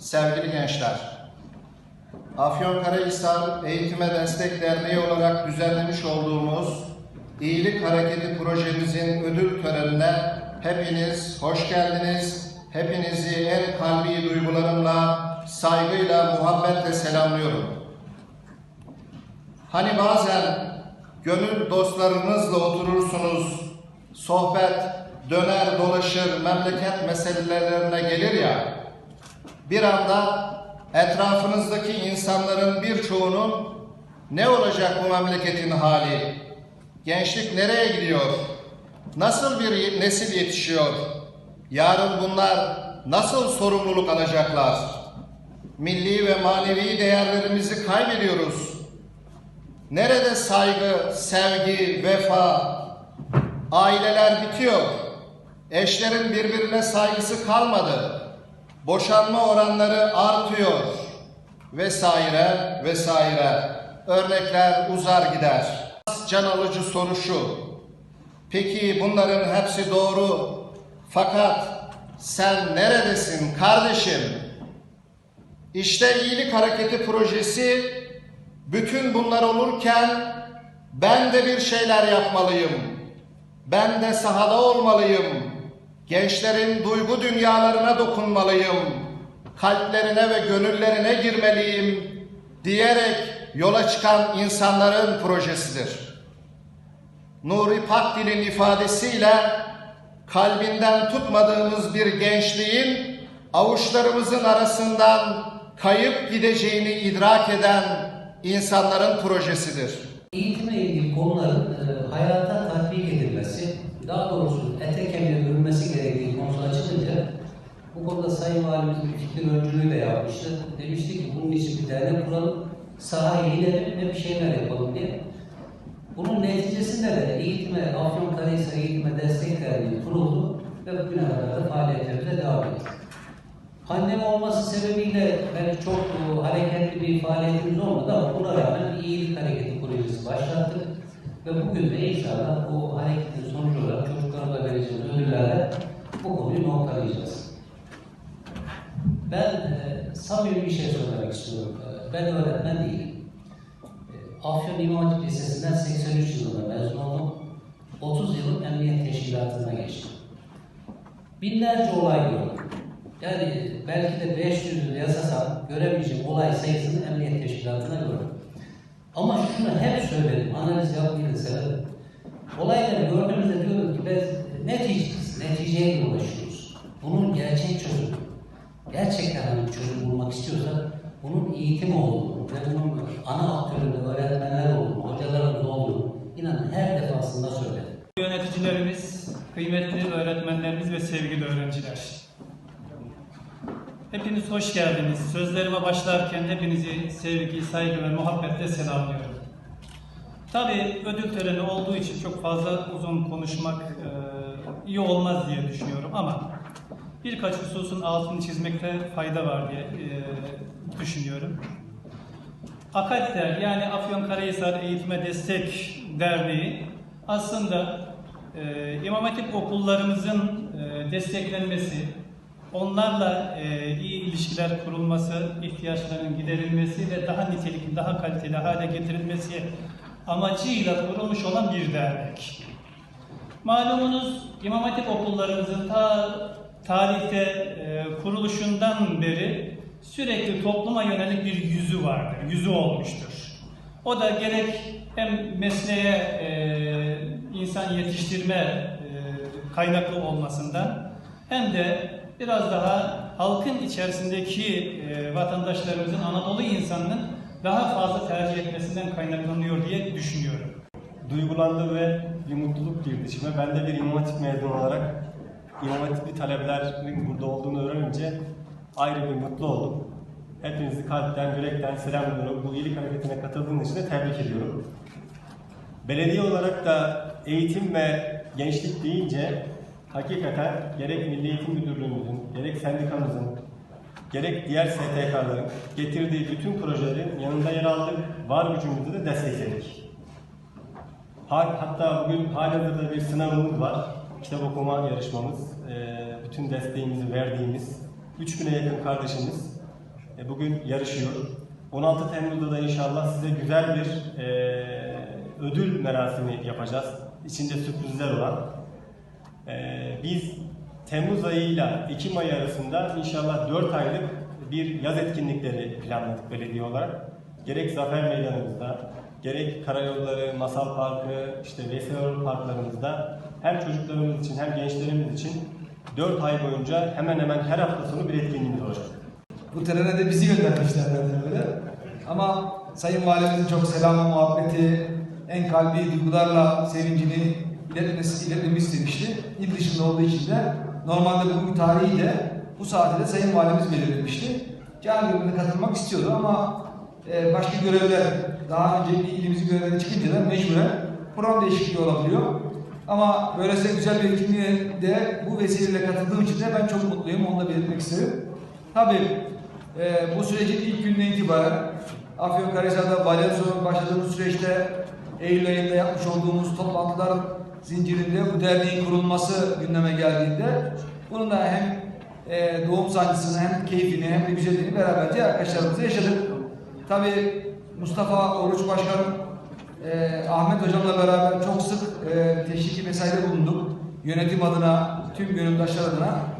sevgili gençler. Afyonkarahisar Eğitime Destek Derneği olarak düzenlemiş olduğumuz İyilik Hareketi projemizin ödül törenine hepiniz hoş geldiniz. Hepinizi en kalbi duygularımla, saygıyla, muhabbetle selamlıyorum. Hani bazen gönül dostlarınızla oturursunuz, sohbet döner dolaşır memleket meselelerine gelir ya, bir anda etrafınızdaki insanların birçoğunun ne olacak bu memleketin hali, gençlik nereye gidiyor, nasıl bir nesil yetişiyor, yarın bunlar nasıl sorumluluk alacaklar, milli ve manevi değerlerimizi kaybediyoruz. Nerede saygı, sevgi, vefa? Aileler bitiyor. Eşlerin birbirine saygısı kalmadı. Boşanma oranları artıyor. Vesaire vesaire. Örnekler uzar gider. Can alıcı soru şu. Peki bunların hepsi doğru. Fakat sen neredesin kardeşim? İşte iyilik hareketi projesi bütün bunlar olurken ben de bir şeyler yapmalıyım. Ben de sahada olmalıyım. Gençlerin duygu dünyalarına dokunmalıyım. Kalplerine ve gönüllerine girmeliyim diyerek yola çıkan insanların projesidir. Nuri Pakdil'in ifadesiyle kalbinden tutmadığımız bir gençliğin avuçlarımızın arasından kayıp gideceğini idrak eden insanların projesidir. Eğitimle ilgili konuların e, hayata tatbik edilmesi, daha doğrusu bu konuda Sayın Valimiz bir fikir öncülüğü de yapmıştı. Demişti ki bunun için bir dernek kuralım, sahaya inelim ve bir şeyler yapalım diye. Bunun neticesinde de eğitime, Afyonkarahisar Eğitime Destek Derneği kuruldu ve bugüne kadar da faaliyetlerimize devam ediyoruz. Pandemi olması sebebiyle belki çok e, hareketli bir faaliyetimiz olmadı ama buna rağmen bir iyilik hareketi projesi başlattık. Ve bugün de inşallah bu hareketin sonucu olarak çocuklarımıza vereceğimiz ödüllerle bu konuyu noktalayacağız. Samimi bir şey söylemek istiyorum. E, ben öğretmen değilim. E, Afyon İmam Hatip Lisesi'nden 83 yılında mezun oldum. 30 yılın emniyet teşkilatına geçtim. Binlerce olay gördüm. Yani belki de 500 yıl yasasam göremeyeceğim olay sayısını emniyet teşkilatına gördüm. Ama şunu hep söyledim, analiz yapmayı da. Olayları gördüğümüzde diyoruz ki biz neticesiz, neticeye ulaşıyoruz. Bunun gerçek çözümü. Gerçekten hani çözüm bulmak istiyorsak bunun eğitim olduğunu ve bunun ana aktöründe öğretmenler olduğunu, hocalarımız olduğunu inanın her defasında söyledim. Yöneticilerimiz, kıymetli öğretmenlerimiz ve sevgili öğrenciler. Hepiniz hoş geldiniz. Sözlerime başlarken hepinizi sevgi, saygı ve muhabbetle selamlıyorum. Tabii ödül töreni olduğu için çok fazla uzun konuşmak e, iyi olmaz diye düşünüyorum ama birkaç hususun altını çizmekte fayda var diye e, düşünüyorum. AKADDER yani Afyonkarahisar Eğitime Destek Derneği aslında e, İmam Hatip okullarımızın e, desteklenmesi, onlarla e, iyi ilişkiler kurulması, ihtiyaçların giderilmesi ve daha nitelikli, daha kaliteli hale getirilmesi amacıyla kurulmuş olan bir dernek. Malumunuz İmam Hatip okullarımızın ta tarihte e, kuruluşundan beri sürekli topluma yönelik bir yüzü vardır, yüzü olmuştur. O da gerek hem mesleğe e, insan yetiştirme e, kaynaklı olmasından hem de biraz daha halkın içerisindeki vatandaşlarımızın Anadolu insanının daha fazla tercih etmesinden kaynaklanıyor diye düşünüyorum. duygulandım ve bir mutluluk girdi içime. Ben de bir İmam Hatip mezunu olarak İmam Hatipli talebelerin burada olduğunu öğrenince ayrı bir mutlu oldum. Hepinizi kalpten, yürekten selamlıyorum. Bu iyilik hareketine katıldığınız için de tebrik ediyorum. Belediye olarak da eğitim ve gençlik deyince hakikaten gerek Milli Eğitim Müdürlüğümüzün, gerek sendikamızın, gerek diğer STK'ların getirdiği bütün projelerin yanında yer aldık. Var gücümüzü de destekledik. Ha- Hatta bugün halihazırda bir sınavımız var. Kitap okuma yarışmamız. Ee, bütün desteğimizi verdiğimiz 3000'e yakın kardeşimiz e, bugün yarışıyor. 16 Temmuz'da da inşallah size güzel bir e, ödül merasimi yapacağız. İçinde sürprizler olan. E, biz Temmuz ayıyla Ekim ayı arasında inşallah 4 aylık bir yaz etkinlikleri planladık belediye olarak. Gerek Zafer Meydanımızda, gerek Karayolları, Masal Parkı, işte Veysel parklarımızda hem çocuklarımız için hem gençlerimiz için 4 ay boyunca hemen hemen her hafta sonu bir etkinliğimiz olacak. Bu trene de bizi göndermişler zaten öyle. Ama Sayın Valimizin çok selamı, muhabbeti, en kalbi duygularla sevincini iletmesi, iletmemi istemişti. İl dışında olduğu için de normalde bugün tarihi de bu saatte de Sayın Valimiz belirlemişti. Can görevine katılmak istiyordu ama e, başka görevler, daha önce bir ilimizin görevleri çıkınca da mecburen program değişikliği olabiliyor. Ama böylesine güzel bir etkinliğe de bu vesileyle katıldığım için de ben çok mutluyum. Onu da belirtmek isterim. Tabii e, bu sürecin ilk günden itibaren Afyonkarahisar'da Balyanson'un başladığımız süreçte Eylül ayında yapmış olduğumuz toplantılar zincirinde bu derneğin kurulması gündeme geldiğinde bunun da hem e, doğum sancısını hem keyfini hem de güzelliğini beraberce arkadaşlarımızla yaşadık. Tabii Mustafa Oruç Başkan e, Ahmet Hocam'la beraber çok sık e, teşviki mesaide bulunduk. Yönetim adına, tüm gönüldaşlar adına